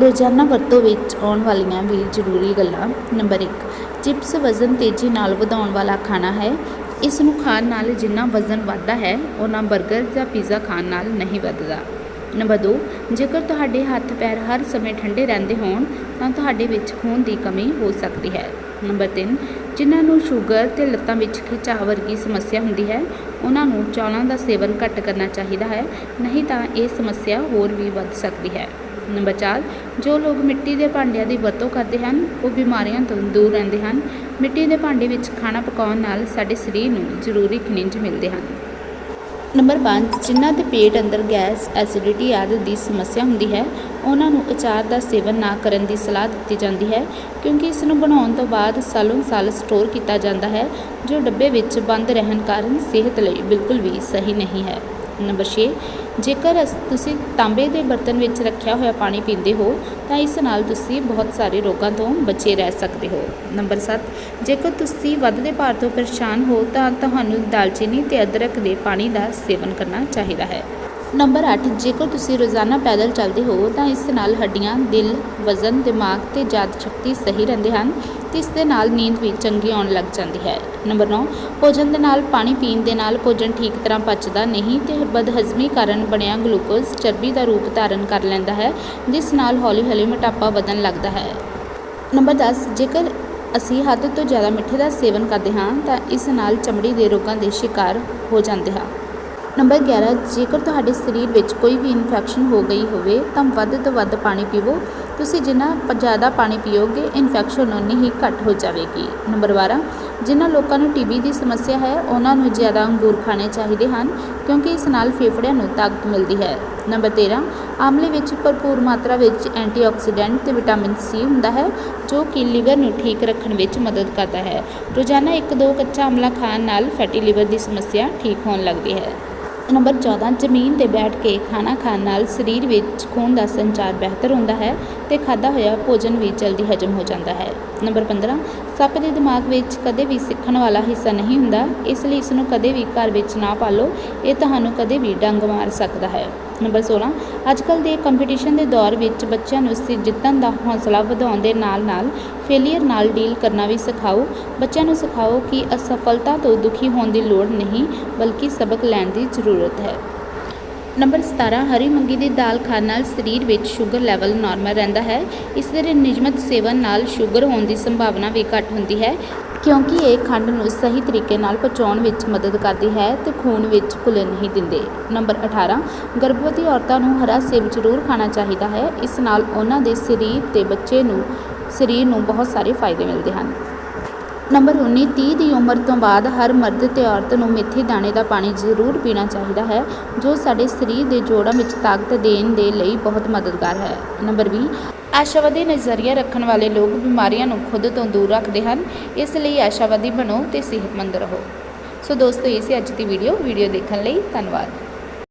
ਰੋਜ਼ਾਨਾ ਵਰਤੋਂ ਵਿੱਚ ਆਉਣ ਵਾਲੀਆਂ ਵੀ ਜ਼ਰੂਰੀ ਗੱਲਾਂ। ਨੰਬਰ 1 ਚਿਪਸ ਵਜ਼ਨ ਤੇਜ਼ੀ ਨਾਲ ਵਧਾਉਣ ਵਾਲਾ ਖਾਣਾ ਹੈ। ਇਸ ਨੂੰ ਖਾਣ ਨਾਲ ਜਿੰਨਾ ਵਜ਼ਨ ਵੱਧਦਾ ਹੈ ਉਹਨਾਂ 버ਗਰ ਜਾਂ ਪੀਜ਼ਾ ਖਾਣ ਨਾਲ ਨਹੀਂ ਵੱਧਦਾ। ਨੰਬਰ 2 ਜੇਕਰ ਤੁਹਾਡੇ ਹੱਥ ਪੈਰ ਹਰ ਸਮੇਂ ਠੰਡੇ ਰਹਿੰਦੇ ਹੋਣ, ਤਾਂ ਤੁਹਾਡੇ ਵਿੱਚ ਖੂਨ ਦੀ ਕਮੀ ਹੋ ਸਕਦੀ ਹੈ। ਨੰਬਰ 3 ਜਿਨ੍ਹਾਂ ਨੂੰ ਸ਼ੂਗਰ ਤੇ ਲੱਤਾਂ ਵਿੱਚ ਖਿਚਾਅ ਵਰਗੀ ਸਮੱਸਿਆ ਹੁੰਦੀ ਹੈ, ਉਹਨਾਂ ਨੂੰ ਚੌਲਾਂ ਦਾ ਸੇਵਨ ਘੱਟ ਕਰਨਾ ਚਾਹੀਦਾ ਹੈ, ਨਹੀਂ ਤਾਂ ਇਹ ਸਮੱਸਿਆ ਹੋਰ ਵੀ ਵੱਧ ਸਕਦੀ ਹੈ। ਨੰਬਰ 4 ਜੋ ਲੋਕ ਮਿੱਟੀ ਦੇ ਭਾਂਡਿਆਂ ਦੀ ਵਰਤੋਂ ਕਰਦੇ ਹਨ, ਉਹ ਬਿਮਾਰੀਆਂ ਤੋਂ ਦੂਰ ਰਹਿੰਦੇ ਹਨ। ਮਿੱਟੀ ਦੇ ਭਾਂਡੇ ਵਿੱਚ ਖਾਣਾ ਪਕਾਉਣ ਨਾਲ ਸਾਡੇ ਸਰੀਰ ਨੂੰ ਜ਼ਰੂਰੀ ਖਣਿਜ ਮਿਲਦੇ ਹਨ। ਨੰਬਰ 5 ਜਿਨ੍ਹਾਂ ਦੇ ਪੇਟ ਅੰਦਰ ਗੈਸ, ਐਸਿਡਿਟੀ ਆਦਿ ਦੀ ਸਮੱਸਿਆ ਹੁੰਦੀ ਹੈ, ਉਹਨਾਂ ਨੂੰ ਅਚਾਰ ਦਾ ਸੇਵਨ ਨਾ ਕਰਨ ਦੀ ਸਲਾਹ ਦਿੱਤੀ ਜਾਂਦੀ ਹੈ, ਕਿਉਂਕਿ ਇਸ ਨੂੰ ਬਣਾਉਣ ਤੋਂ ਬਾਅਦ ਸਾਲੋਂ ਸਾਲ ਸਟੋਰ ਕੀਤਾ ਜਾਂਦਾ ਹੈ, ਜੋ ਡੱਬੇ ਵਿੱਚ ਬੰਦ ਰਹਿਣ ਕਾਰਨ ਸਿਹਤ ਲਈ ਬਿਲਕੁਲ ਵੀ ਸਹੀ ਨਹੀਂ ਹੈ। ਨੰਬਰ 6 ਜੇਕਰ ਅਸ- ਤੁਸੀਂ ਤਾਂਬੇ ਦੇ ਬਰਤਨ ਵਿੱਚ ਰੱਖਿਆ ਹੋਇਆ ਪਾਣੀ ਪੀਂਦੇ ਹੋ, ਤਾਂ ਇਸ ਨਾਲ ਤੁਸੀਂ ਬਹੁਤ ਸਾਰੇ ਰੋਗਾਂ ਤੋਂ ਬਚੇ ਰਹਿ ਸਕਦੇ ਹੋ। ਨੰਬਰ 7 ਜੇਕਰ ਤੁਸੀਂ ਵੱਧਦੇ ਭਾਰ ਤੋਂ ਪਰੇਸ਼ਾਨ ਹੋ, ਤਾਂ ਤੁਹਾਨੂੰ ਦਾਲਚੀਨੀ ਤੇ ਅਦਰਕ ਦੇ ਪਾਣੀ ਦਾ ਸੇਵਨ ਕਰਨਾ ਚਾਹੀਦਾ ਹੈ। ਨੰਬਰ 8 ਜੇਕਰ ਤੁਸੀਂ ਰੋਜ਼ਾਨਾ ਪੈਦਲ ਚੱਲਦੇ ਹੋ, ਤਾਂ ਇਸ ਨਾਲ ਹੱਡੀਆਂ, ਦਿਲ, ਵਜ਼ਨ, ਦਿਮਾਗ ਤੇ ਯਾਦ ਸ਼ਕਤੀ ਸਹੀ ਰਹਿੰਦੇ ਹਨ ਤੇ ਇਸ ਦੇ ਨਾਲ ਨੀਂਦ ਵੀ ਚੰਗੀ ਆਉਣ ਲੱਗ ਜਾਂਦੀ ਹੈ। ਨੰਬਰ 9 ਭੋਜਨ ਦੇ ਨਾਲ ਪਾਣੀ ਪੀਣ ਦੇ ਨਾਲ ਭੋਜਨ ਠੀਕ ਤਰ੍ਹਾਂ ਪਚਦਾ ਨਹੀਂ ਤੇ ਬਦਹਜ਼ਮੀ ਕਾਰਨ ਬਣਿਆ ਗਲੂਕੋਜ਼ ਚਰਬੀ ਦਾ ਰੂਪ ਧਾਰਨ ਕਰ ਲੈਂਦਾ ਹੈ, ਜਿਸ ਨਾਲ ਹੌਲੀ-ਹੌਲੀ ਮੋਟਾਪਾ ਵਧਣ ਲੱਗਦਾ ਹੈ। ਨੰਬਰ 10 ਜੇਕਰ ਅਸੀਂ ਹੱਦ ਤੋਂ ਜ਼ਿਆਦਾ ਮਿੱਠੇ ਦਾ ਸੇਵਨ ਕਰਦੇ ਹਾਂ, ਤਾਂ ਇਸ ਨਾਲ ਚਮੜੀ ਦੇ ਰੋਗਾਂ ਦੇ ਸ਼ਿਕਾਰ ਹੋ ਜਾਂਦੇ ਹਾਂ। ਨੰਬਰ 11 ਜੇਕਰ ਤੁਹਾਡੇ ਸਰੀਰ ਵਿੱਚ ਕੋਈ ਵੀ ਇਨਫੈਕਸ਼ਨ ਹੋ ਗਈ ਹੋਵੇ, ਤਾਂ ਵੱਧ ਤੋਂ ਵੱਧ ਪਾਣੀ ਪੀਵੋ। ਤੁਸੀਂ ਜਿੰਨਾ ਪ- ਜ਼ਿਆਦਾ ਪਾਣੀ ਪੀਓਗੇ ਇਨਫੈਕਸ਼ਨ ਉਨੀ ਹੀ ਘੱਟ ਹੋ ਜਾਵੇਗੀ। ਨੰਬਰ 12 ਜਿਨ੍ਹਾਂ ਲੋਕਾਂ ਨੂੰ ਟੀਬੀ ਦੀ ਸਮੱਸਿਆ ਹੈ, ਉਹਨਾਂ ਨੂੰ ਜ਼ਿਆਦਾ ਅੰਗੂਰ ਖਾਣੇ ਚਾਹੀਦੇ ਹਨ, ਕਿਉਂਕਿ ਇਸ ਨਾਲ ਫੇਫੜਿਆਂ ਨੂੰ ਤਾਕਤ ਮਿਲਦੀ ਹੈ। ਨੰਬਰ 13 ਆਮਲੇ ਵਿੱਚ ਭਰਪੂਰ ਮਾਤਰਾ ਵਿੱਚ ਐਂਟੀਆਕਸੀਡੈਂਟ ਤੇ ਵਿਟਾਮਿਨ ਸੀ ਹੁੰਦਾ ਹੈ, ਜੋ ਕਿ ਲੀਵਰ ਨੂੰ ਠੀਕ ਰੱਖਣ ਵਿੱਚ ਮਦਦ ਕਰਦਾ ਹੈ। ਰੋਜ਼ਾਨਾ ਇੱਕ ਦੋ ਕੱਚਾ ਆਮਲਾ ਖਾਣ ਨਾਲ ਫੈਟੀ ਲੀਵਰ ਦੀ ਸਮੱਸਿਆ ਠੀਕ ਹੋਣ ਲੱਗਦੀ ਹੈ। ਨੰਬਰ 14 ਜ਼ਮੀਨ ਤੇ ਬੈਠ ਕੇ ਖਾਣਾ ਖਾਣ ਨਾਲ ਸਰੀਰ ਵਿੱਚ ਖੂਨ ਦਾ ਸੰਚਾਰ ਬਿਹਤਰ ਹੁੰਦਾ ਹੈ ਤੇ ਖਾਦਾ ਹੋਇਆ ਭੋਜਨ ਵੀ ਜਲਦੀ ਹਜਮ ਹੋ ਜਾਂਦਾ ਹੈ। ਨੰਬਰ 15 ਸੱਪ ਦੇ ਦਿਮਾਗ ਵਿੱਚ ਕਦੇ ਵੀ ਸਿੱਖਣ ਵਾਲਾ ਹਿੱਸਾ ਨਹੀਂ ਹੁੰਦਾ, ਇਸ ਲਈ ਇਸ ਨੂੰ ਕਦੇ ਵੀ ਘਰ ਵਿੱਚ ਨਾ ਪਾਲੋ, ਇਹ ਤੁਹਾਨੂੰ ਕਦੇ ਵੀ ਡੰਗ ਮਾਰ ਸਕਦਾ ਹੈ। ਨੰਬਰ 16 ਅੱਜਕੱਲ ਦੇ ਕੰਪੀਟੀਸ਼ਨ ਦੇ ਦੌਰ ਵਿੱਚ ਬੱਚਿਆਂ ਨੂੰ ਸਿ, ਜਿੱਤਣ ਦਾ ਹੌਸਲਾ ਵਧਾਉਣ ਦੇ ਨਾਲ-ਨਾਲ ਫੇਲੀਅਰ ਨਾਲ ਡੀਲ ਕਰਨਾ ਵੀ ਸਿਖਾਓ। ਬੱਚਿਆਂ ਨੂੰ ਸਿਖਾਓ ਕਿ ਅਸਫਲਤਾ ਤੋਂ ਦੁਖੀ ਹੋਣ ਦੀ ਲੋੜ ਨਹੀਂ, ਬਲਕਿ ਸਬਕ ਲੈਣ ਦੀ ਜ਼ਰੂਰਤ ਹੈ। ਨੰਬਰ 17 ਹਰੀ ਮੂੰਗੀ ਦੀ ਦਾਲ ਖਾਣ ਨਾਲ ਸਰੀਰ ਵਿੱਚ ਸ਼ੂਗਰ ਲੈਵਲ ਨਾਰਮਲ ਰਹਿੰਦਾ ਹੈ। ਇਸ ਦੇ ਨਿਯਮਤ ਸੇਵਨ ਨਾਲ ਸ਼ੂਗਰ ਹੋਣ ਦੀ ਸੰਭਾਵਨਾ ਵੀ ਘੱਟ ਹੁੰਦੀ ਹੈ, ਕਿਉਂਕਿ ਇਹ ਖੰਡ ਨੂੰ ਸਹੀ ਤਰੀਕੇ ਨਾਲ ਪਚਾਉਣ ਵਿੱਚ ਮਦਦ ਕਰਦੀ ਹੈ ਤੇ ਖੂਨ ਵਿੱਚ ਘੁਲਣ ਨਹੀਂ ਦਿੰਦੇ। ਨੰਬਰ 18 ਗਰਭਵਤੀ ਔਰਤਾਂ ਨੂੰ ਹਰਾ ਸੇਬ ਜ਼ਰੂਰ ਖਾਣਾ ਚਾਹੀਦਾ ਹੈ। ਇਸ ਨਾਲ ਉਹਨਾਂ ਦੇ ਸਰੀਰ ਤੇ ਬੱਚੇ ਨੂੰ, ਸਰੀਰ ਨੂੰ ਬਹੁਤ ਸਾਰੇ ਫਾਇਦੇ ਮਿਲਦੇ ਹਨ। ਨੰਬਰ 19 30 ਦੀ ਉਮਰ ਤੋਂ ਬਾਅਦ ਹਰ ਮਰਦ ਤੇ ਔਰਤ ਨੂੰ ਮੇਥੀ ਦਾਣੇ ਦਾ ਪਾਣੀ ਜ਼ਰੂਰ ਪੀਣਾ ਚਾਹੀਦਾ ਹੈ, ਜੋ ਸਾਡੇ ਸਰੀਰ ਦੇ ਜੋੜਾਂ ਵਿੱਚ ਤਾਕਤ ਦੇਣ ਦੇ ਲਈ ਬਹੁਤ ਮਦਦਗਾਰ ਹੈ। ਨੰਬਰ 20 ਆਸ਼ਾਵਾਦੀ ਨਜ਼ਰੀਆ ਰੱਖਣ ਵਾਲੇ ਲੋਕ ਬਿਮਾਰੀਆਂ ਨੂੰ ਖੁਦ ਤੋਂ ਦੂਰ ਰੱਖਦੇ ਹਨ, ਇਸ ਲਈ ਆਸ਼ਾਵਾਦੀ ਬਣੋ ਤੇ ਸਿਹਤਮੰਦ ਰਹੋ। ਸੋ ਦੋਸਤੋ, ਇਹ ਸੀ ਅੱਜ ਦੀ ਵੀਡੀਓ ਵੀਡੀਓ ਦੇਖਣ ਲਈ ਧੰਨਵਾਦ।